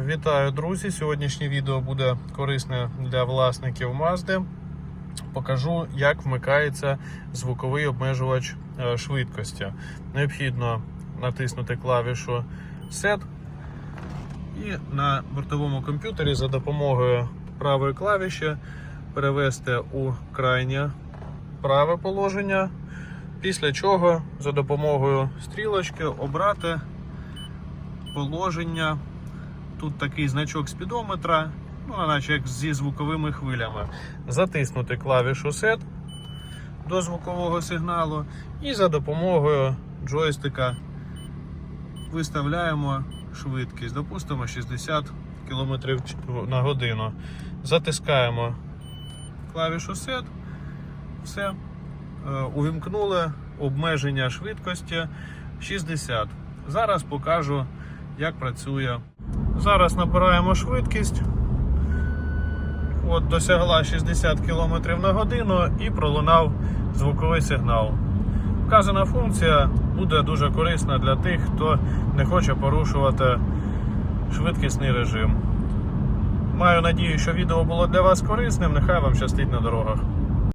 Вітаю, друзі! Сьогоднішнє відео буде корисне для власників Mazda. Покажу, як вмикається звуковий обмежувач е, швидкості. Необхідно натиснути клавішу Set і на бортовому комп'ютері за допомогою правої клавіші перевести у крайнє праве положення. Після чого за допомогою стрілочки обрати положення. Тут такий значок спідометра, ну, наче як зі звуковими хвилями. Затиснути клавішу SET до звукового сигналу і за допомогою джойстика виставляємо швидкість, допустимо 60 км на годину. Затискаємо клавішу SET, все, Е, увімкнули обмеження швидкості 60. Зараз покажу, як працює. Зараз набираємо швидкість. От досягла 60 км на годину і пролунав звуковий сигнал. Вказана функція буде дуже корисна для тих, хто не хоче порушувати швидкісний режим. Маю надію, що відео було для вас корисним. Нехай вам щастить на дорогах.